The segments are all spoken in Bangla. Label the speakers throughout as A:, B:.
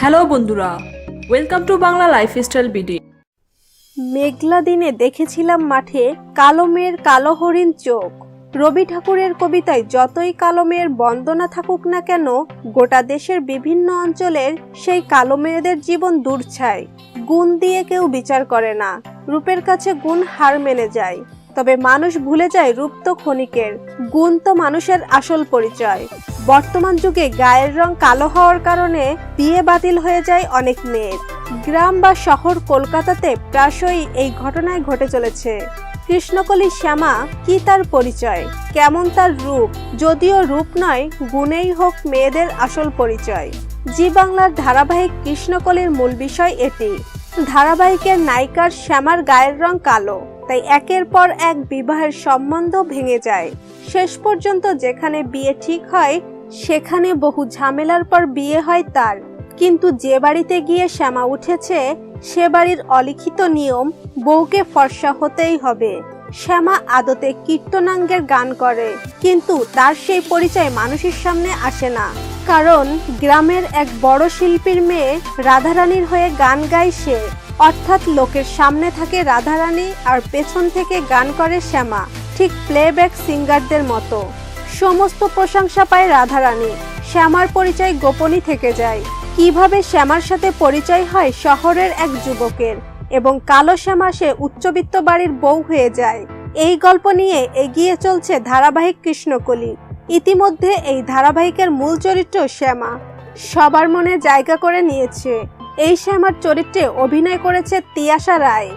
A: হ্যালো বন্ধুরা welcome to Bangla lifestyle BD
B: মেঘলা দিনে দেখেছিলাম মাঠে কালো মেয়ের কালো হরিণ চোখ। রবি ঠাকুরের কবিতায় যতই কালো মেয়ের বন্দনা থাকুক না কেন, গোটা দেশের বিভিন্ন অঞ্চলের সেই কালো মেয়েদের জীবন দূরছায়। গুণ দিয়ে কেউ বিচার করে না, রূপের কাছে গুণ হার মেনে যায়। তবে মানুষ ভুলে যায় রূপ তো ক্ষণিকের, গুণ তো মানুষের আসল পরিচয়। বর্তমান যুগে গায়ের রং কালো হওয়ার কারণে বিয়ে বাতিল হয়ে যায় অনেক মেয়ের। গ্রাম বা শহর কলকাতাতে প্রায়শই এই ঘটনায় ঘটে চলেছে। কৃষ্ণকলি শ্যামা, কি তার পরিচয়? কেমন তার রূপ? যদিও রূপ নয়, গুণেই হোক মেয়েদের আসল পরিচয়। জি বাংলার ধারাবাহিক কৃষ্ণকলির মূল বিষয় এটি। ধারাবাহিকের নায়িকার শ্যামার গায়ের রং কালো, তাই একের পর এক বিবাহের সম্বন্ধ ভেঙে যায়। শেষ পর্যন্ত যেখানে বিয়ে ঠিক হয় সেখানে বহু ঝামেলার পর বিয়ে হয় তার। কিন্তু যে বাড়িতে গিয়ে শ্যামা উঠেছে, সে বাড়ির অলিখিত নিয়ম বউকে ফর্সা হতেই হবে। শ্যামা আদতে কীর্তনাঙ্গের গান করে, কিন্তু তার সেই পরিচয় মানুষের সামনে আসে না। কারণ গ্রামের এক বড় শিল্পীর মেয়ে রাধারানীর হয়ে গান গায় সে। অর্থাৎ লোকের সামনে থাকে রাধারানী আর পেছন থেকে গান করে শ্যামা, ঠিক প্লেব্যাক সিঙ্গারদের মতো। সমস্ত প্রশংসা পায় রাধারানী। শ্যামার পরিচয় গোপনই থেকে যায়। কীভাবে শ্যামার সাথে পরিচয় হয় শহরের এক যুবকের? এবং কালো শ্যামা সে উচ্চবিত্ত বাড়ির বউ হয়ে যায়। এই গল্প নিয়ে এগিয়ে চলছে ধারাবাহিক কৃষ্ণকলি। ইতিমধ্যে এই ধারাবাহিকের মূল চরিত্র শ্যামা। সবার মনে জায়গা করে নিয়েছে। এই শ্যামার চরিত্রে অভিনয় করেছে তিয়াশা রায়।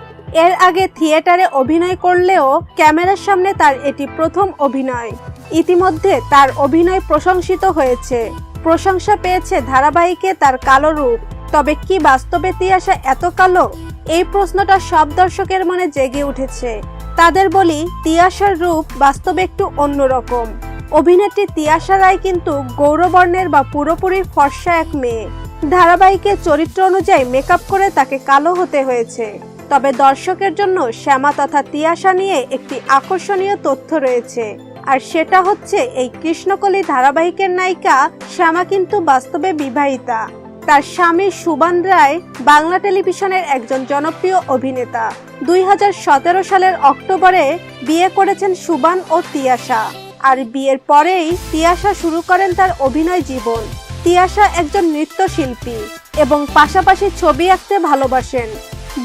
B: এর আগে থিয়েটারে অভিনয় করলেও ক্যামেরার সামনে তার এটি প্রথম অভিনয়। ইতিমধ্যে তার অভিনয় প্রশংসিত হয়েছে। প্রশংসা পেয়েছে ধারাবাহিকে তার কালো রূপ। তবে কি বাস্তবে তিয়াশা এত কালো? এই প্রশ্নটা সব দর্শকের মনে জেগে উঠেছে। তাদের বলি, তিয়াশার রূপ বাস্তবে একটু অন্যরকম। অভিনেত্রী তিয়াশা রায় কিন্তু গৌরবর্ণের বা পুরোপুরি ফর্সা এক মেয়ে। ধারাবাহিকের চরিত্র অনুযায়ী মেকআপ করে তাকে কালো হতে হয়েছে। তবে দর্শকের জন্য শ্যামা তথা তিয়াশা নিয়ে একটি আকর্ষণীয় তথ্য রয়েছে। আর সেটা হচ্ছে এই কৃষ্ণকলি ধারাবাহিকের নায়িকা শ্যামা কিন্তু বাস্তবে বিবাহিতা। তার স্বামী সুবান রায় বাংলা টেলিভিশনের একজন জনপ্রিয় অভিনেতা। দুই হাজার সতেরো সালের অক্টোবরে বিয়ে করেছেন সুবান ও তিয়াশা। আর বিয়ের পরেই তিয়াশা শুরু করেন তার অভিনয় জীবন। তিয়াশা একজন নৃত্যশিল্পী এবং পাশাপাশি ছবি আঁকতে ভালোবাসেন।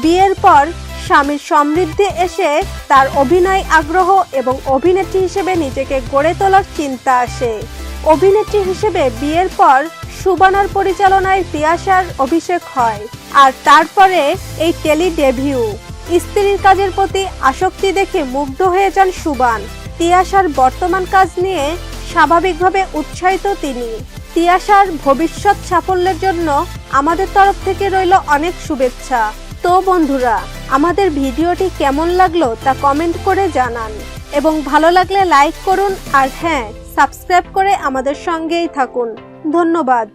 B: বিয়ের পর স্বামীর সমৃদ্ধি এসে তার অভিনয় আগ্রহ এবং অভিনেত্রী হিসেবে নিজেকে গড়ে তোলার চিন্তা আসে। অভিনেত্রী হিসেবে বিয়ের পর সুবানার পরিচালনায় তিয়াশার অভিষেক হয় আর তারপরে এই টেলি ডেভিউ স্ত্রীর কাজের প্রতি আসক্তি দেখে মুগ্ধ হয়ে যান সুবান তিয়াশার বর্তমান কাজ নিয়ে স্বাভাবিকভাবে উৎসাহিত তিনি। তিয়াশার ভবিষ্যৎ সাফল্যের জন্য আমাদের তরফ থেকে রইল অনেক শুভেচ্ছা। তো বন্ধুরা, আমাদের ভিডিওটি কেমন লাগল তা কমেন্ট করে জানান। এবং ভালো লাগলে লাইক করুন আর হ্যাঁ সাবস্ক্রাইব করে আমাদের সঙ্গেই থাকুন। ধন্যবাদ।